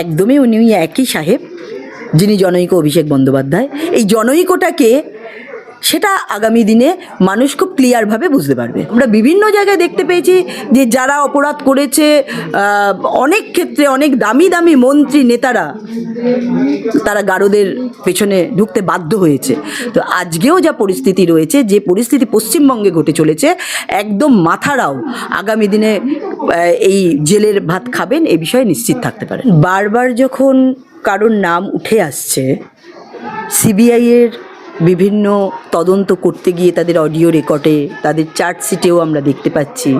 একদমই উনি একই সাহেব যিনি জনৈক অভিষেক বন্দ্যোপাধ্যায়। এই জনৈকটাকে সেটা আগামী দিনে মানুষ খুব ক্লিয়ারভাবে বুঝতে পারবে। আমরা বিভিন্ন জায়গায় দেখতে পেয়েছি যে যারা অপরাধ করেছে অনেক ক্ষেত্রে অনেক দামি দামি মন্ত্রী নেতারা, তারা গারদের পেছনে ঢুকতে বাধ্য হয়েছে। তো আজকেও যা পরিস্থিতি রয়েছে, যে পরিস্থিতি পশ্চিমবঙ্গে ঘটে চলেছে, একদম মাথারাও আগামী দিনে এই জেলের ভাত খাবেন এ বিষয়ে নিশ্চিত থাকতে পারেন। বারবার যখন কারোর নাম উঠে আসছে, সিবিআইয়ের বিভিন্ন তদন্ত করতে গিয়ে তাদের অডিও রেকর্ডে, তাদের চার্জশিটেও আমরা দেখতে পাচ্ছি।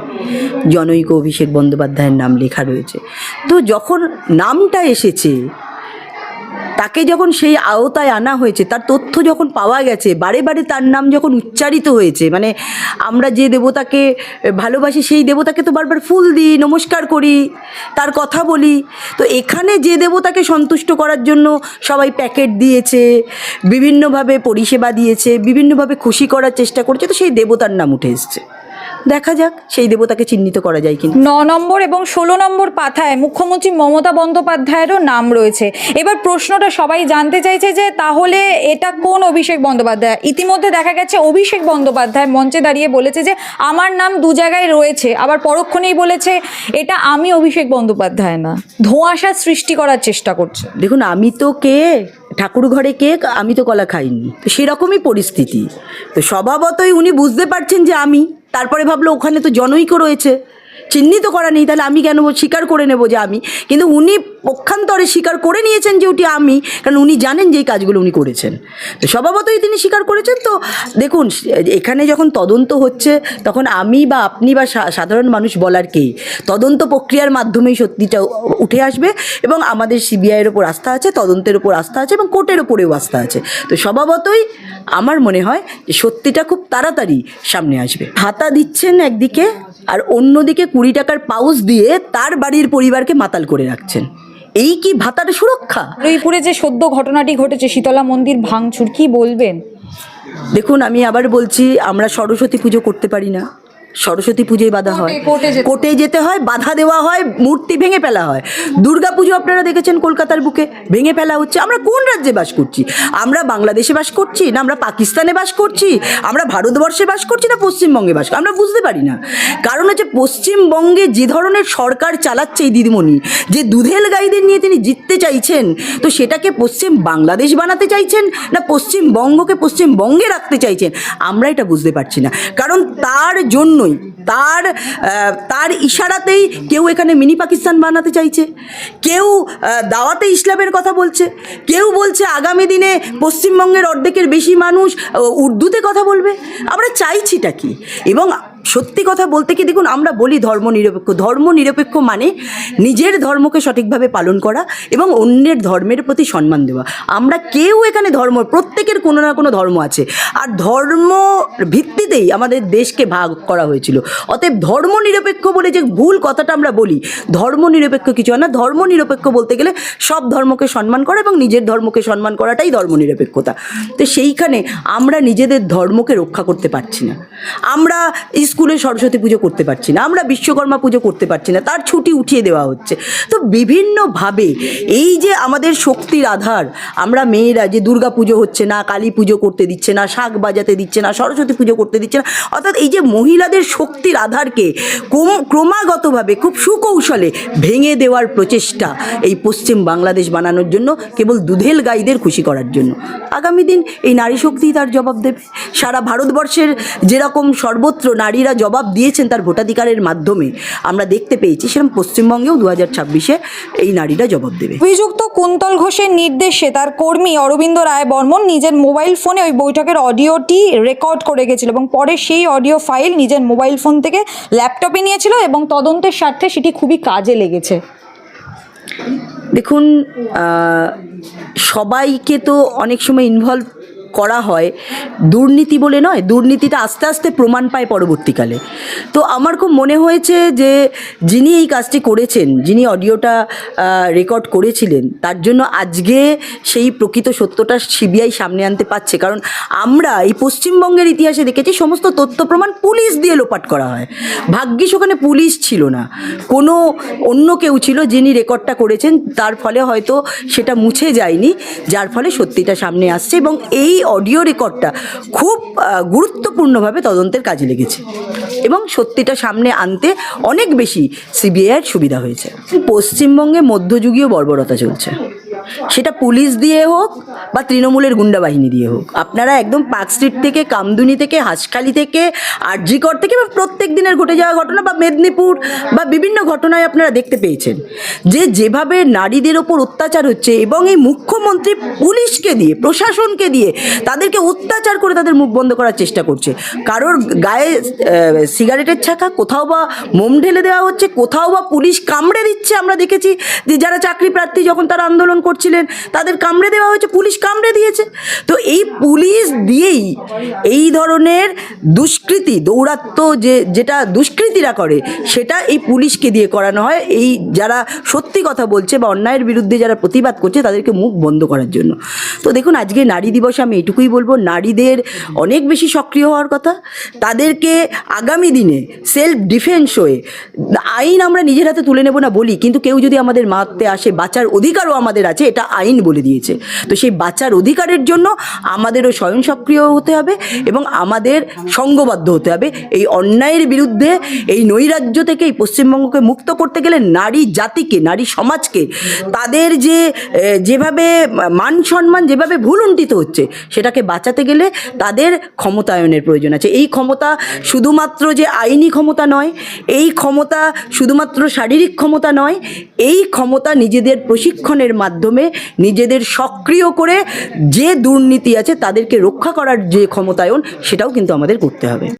জনৈক অভিষেক বন্দ্যোপাধ্যায়ের নাম লেখা রয়েছে। তো যখন নামটা এসেছে তাকে যখন সেই আওতায় আনা হয়েছে, তার তথ্য যখন পাওয়া গেছে, বারে বারে তার নাম যখন উচ্চারিত হয়েছে মানে আমরা যে দেবতাকে ভালোবাসি, সেই দেবতাকে তো বারবার ফুল দিই, নমস্কার করি, তার কথা বলি। তো এখানে যে দেবতাকে সন্তুষ্ট করার জন্য সবাই প্যাকেট দিয়েছে, বিভিন্নভাবে পরিষেবা দিয়েছে, বিভিন্নভাবে খুশি করার চেষ্টা করছে, তো সেই দেবতার নাম উঠে এসছে। দেখা যাক সেই দেবতাকে চিহ্নিত করা যায় কিনা। ন নম্বর এবং ষোলো নম্বর পাথায় মুখ্যমন্ত্রী মমতা বন্দ্যোপাধ্যায়েরও নাম রয়েছে। এবার প্রশ্নটা সবাই জানতে চাইছে যে তাহলে এটা কোন অভিষেক বন্দ্যোপাধ্যায়? ইতিমধ্যে দেখা গেছে অভিষেক বন্দ্যোপাধ্যায় মঞ্চে দাঁড়িয়ে বলেছে যে আমার নাম দু জায়গায় রয়েছে আবার পরক্ষণেই বলেছে এটা আমি অভিষেক বন্দ্যোপাধ্যায় না। ধোঁয়াশা সৃষ্টি করার চেষ্টা করছে। দেখুন আমি তো কে? ঠাকুর ঘরে কে? আমি তো কলা খাইনি। তো সেরকমই পরিস্থিতি। তো স্বভাবতই উনি বুঝতে পারছেন যে আমি। তারপরে ভাবলো ওখানে তো জনৈক রয়েছে। চিহ্নিত করা নেই, তাহলে আমি কেন স্বীকার করে নেব যে আমি। কিন্তু উনি পক্ষান্তরে স্বীকার করে নিয়েছেন যে ওটি আমি, কারণ উনি জানেন যে এই কাজগুলো উনি করেছেন। তো স্বভাবতই তিনি স্বীকার করেছেন। তো দেখুন, এখানে যখন তদন্ত হচ্ছে, তখন আমি বা আপনি বা সাধারণ মানুষ বলার কে? তদন্ত প্রক্রিয়ার মাধ্যমেই সত্যিটা উঠে আসবে এবং আমাদের সিবিআইয়ের ওপর আস্থা আছে, তদন্তের ওপর আস্থা আছে এবং কোর্টের ওপরেও আস্থা আছে। তো স্বভাবতই আমার মনে হয় যে সত্যিটা খুব তাড়াতাড়ি সামনে আসবে। হাতা দিচ্ছেন একদিকে আর অন্যদিকে কুড়ি টাকার পাউচ দিয়ে তার বাড়ির পরিবারকে মাতাল করে রাখছেন। এই কি ভাতার সুরক্ষা? রইপুরে যে সদ্য ঘটনাটি ঘটেছে শীতলা মন্দির ভাঙচুর কি বলবেন? দেখুন আমি আবার বলছি আমরা সরস্বতী পুজো করতে পারি না। সরস্বতী পুজোয় বাধা হয়। কোর্টে- কোর্টে যেতে- হয় বাধা দেওয়া হয় মূর্তি ভেঙে ফেলা হয়। দুর্গা পুজো আপনারা দেখেছেন কলকাতার বুকে ভেঙে ফেলা হচ্ছে। আমরা কোন রাজ্যে বাস করছি? আমরা বাংলাদেশে বাস করছি না আমরা পাকিস্তানে বাস করছি? আমরা ভারতবর্ষে বাস করছি না পশ্চিমবঙ্গে বাস? আমরা বুঝতে পারি না। কারণ হচ্ছে পশ্চিমবঙ্গে যে ধরনের সরকার চালাচ্ছে এই দিদিমণি যে দুধেল গাইদের নিয়ে তিনি জিততে চাইছেন তো সেটাকে পশ্চিম বাংলাদেশ বানাতে চাইছেন না পশ্চিমবঙ্গকে পশ্চিমবঙ্গে রাখতে চাইছেন? আমরা এটা বুঝতে পারছি না। কারণ তার জন্যই। তার তার ইশারাতেই কেউ এখানে মিনি পাকিস্তান বানাতে চাইছে। কেউ দাওয়াতে ইসলামের কথা বলছে। কেউ বলছে আগামী দিনে পশ্চিমবঙ্গের অর্ধেকের বেশি মানুষ উর্দুতে কথা বলবে। আমরা চাইছিটা কি? এবং সত্যি কথা বলতে কি, দেখুন, আমরা বলি ধর্ম নিরপেক্ষ ধর্ম নিরপেক্ষ মানে নিজের ধর্মকে সঠিকভাবে পালন করা এবং অন্যের ধর্মের প্রতি সম্মান দেওয়া। আমরা কেউ এখানে ধর্ম, প্রত্যেকের কোনো না কোনো ধর্ম আছে। আর ধর্ম ভিত্তিতেই আমাদের দেশকে ভাগ করা হয়েছিল। অতএব ধর্ম নিরপেক্ষ বলে যে ভুল কথাটা আমরা বলি ধর্ম নিরপেক্ষ কিছু হয় না। ধর্ম নিরপেক্ষ বলতে গেলে সব ধর্মকে সম্মান করা এবং নিজের ধর্মকে সম্মান করাটাই ধর্ম নিরপেক্ষতা তো সেইখানে আমরা নিজেদের ধর্মকে রক্ষা করতে পারছি না। আমরা স্কুলে সরস্বতী পুজো করতে পারছি না, আমরা বিশ্বকর্মা পুজো করতে পারছি না, তার ছুটি উঠিয়ে দেওয়া হচ্ছে। তো বিভিন্নভাবে এই যে আমাদের শক্তির আধার, আমরা মেয়েরা যে দুর্গা পুজো হচ্ছে না, কালী পুজো করতে দিচ্ছে না, শাক বাজাতে দিচ্ছে না, সরস্বতী পুজো করতে দিচ্ছে না, অর্থাৎ এই যে মহিলাদের শক্তির আধারকে ক্রম- ক্রমাগতভাবে খুব সুকৌশলে ভেঙে দেওয়ার প্রচেষ্টা এই পশ্চিম বাংলাদেশ বানানোর জন্য, কেবল দুধেল গাইদের খুশি করার জন্য। আগামী দিন এই নারী শক্তি তার জবাব দেবে। সারা ভারতবর্ষের যেরকম সর্বত্র নারীরা জবাব দিয়েছেন তার ভোটাধিকারের মাধ্যমে। আমরা দেখতে পেয়েছি সেরকম পশ্চিমবঙ্গেও দু হাজার ছাব্বিশে এই নারীরা জবাব দেবে। অভিযুক্ত কুন্তল ঘোষের নির্দেশে তার কর্মী অরবিন্দ রায় বর্মন নিজের মোবাইল ফোনে ওই বৈঠকের অডিওটি রেকর্ড করে গেছিল এবং পরে সেই অডিও ফাইল নিজের মোবাইল ফোন থেকে ল্যাপটপে নিয়েছিল এবং তদন্তের স্বার্থে সেটি খুবই কাজে লেগেছে। দেখুন সবাইকে তো অনেক সময় ইনভলভ করা হয় দুর্নীতি বলে নয়, দুর্নীতিটা আস্তে আস্তে প্রমাণ পায় পরবর্তীকালে। তো আমার খুব মনে হয়েছে যে যিনি এই কাজটি করেছেন, যিনি অডিওটা রেকর্ড করেছিলেন, তার জন্য আজকে সেই প্রকৃত সত্যটা সিবিআই সামনে আনতে পারছে। কারণ আমরা এই পশ্চিমবঙ্গের ইতিহাসে দেখেছি সমস্ত তথ্য প্রমাণ পুলিশ দিয়ে লোপাট করা হয়। ভাগ্যিস ওখানে পুলিশ ছিল না। কোনো অন্য কেউ ছিল যিনি রেকর্ডটা করেছেন, তার ফলে হয়তো সেটা মুছে যায়নি, যার ফলে সত্যিটা সামনে আসছে এবং এই অডিও রেকর্ডটা খুব গুরুত্বপূর্ণভাবে তদন্তের কাজে লেগেছে এবং সত্যিটা সামনে আনতে অনেক বেশি সিবিআইয়ের সুবিধা হয়েছে। পশ্চিমবঙ্গে মধ্যযুগীয় বর্বরতা চলছে। সেটা পুলিশ দিয়ে হোক বা তৃণমূলের গুন্ডা বাহিনী দিয়ে হোক। আপনারা একদম পার্ক স্ট্রিট থেকে, কামদুনি থেকে, হাসখালি থেকে, আরজিকর থেকে বা প্রত্যেক দিনের ঘটে যাওয়া ঘটনা বা মেদিনীপুর বা বিভিন্ন ঘটনায় আপনারা দেখতে পেয়েছেন। যে যেভাবে নারীদের ওপর অত্যাচার হচ্ছে এবং এই মুখ্যমন্ত্রী পুলিশকে দিয়ে, প্রশাসনকে দিয়ে তাদেরকে অত্যাচার করে তাদের মুখ বন্ধ করার চেষ্টা করছে। কারোর গায়ে সিগারেটের ছাকা, কোথাও বা মোম ঢেলে দেওয়া হচ্ছে, কোথাও বা পুলিশ কামড়ে দিচ্ছে। আমরা দেখেছি যে যারা চাকরি প্রার্থী যখন তারা আন্দোলন করছিলেন, তাদের কামড়ে দেওয়া হয়েছে, পুলিশ কামড়ে দিয়েছে। তো এই পুলিশ দিয়েই এই ধরনের দুষ্কৃতি, দৌরাত্ম যে, যেটা দুষ্কৃতীরা করে, সেটা এই পুলিশকে দিয়ে করানো হয়। এই যারা সত্যি কথা বলছে বা অন্যায়ের বিরুদ্ধে যারা প্রতিবাদ করছে, তাদেরকে মুখ বন্ধ করার জন্য। তো দেখুন, আজকে নারী দিবসে, আমি এটুকুই বলব, নারীদের অনেক বেশি সক্রিয় হওয়ার কথা। তাদেরকে আগামী দিনে সেলফ ডিফেন্স হয়ে, আইন আমরা নিজের হাতে তুলে নেব না বলি, কিন্তু কেউ যদি আমাদের মারতে আসে, বাঁচার অধিকারও আমাদের আছে এটা আইন বলে দিয়েছে। তো সেই বাঁচার অধিকারের জন্য আমাদেরও স্বয়ং সক্রিয় হতে হবে এবং আমাদের সঙ্গবদ্ধ হতে হবে। এই অন্যায়ের বিরুদ্ধে এই নৈরাজ্য থেকে এই পশ্চিমবঙ্গকে মুক্ত করতে গেলে নারী জাতিকে, নারী সমাজকে তাদের যে যেভাবে মান সম্মান, যেভাবে ভুলুণ্ঠিত হচ্ছে, সেটাকে বাঁচাতে গেলে তাদের ক্ষমতায়নের প্রয়োজন আছে। এই ক্ষমতা শুধুমাত্র যে আইনি ক্ষমতা নয়, এই ক্ষমতা শুধুমাত্র শারীরিক ক্ষমতা নয়, এই ক্ষমতা নিজেদের প্রশিক্ষণের মাধ্যমে নিজেদের সক্রিয় করে যে দুর্নীতি আছে তাদেরকে রক্ষা করার যে ক্ষমতায়ন, সেটাও কিন্তু আমাদের করতে হবে।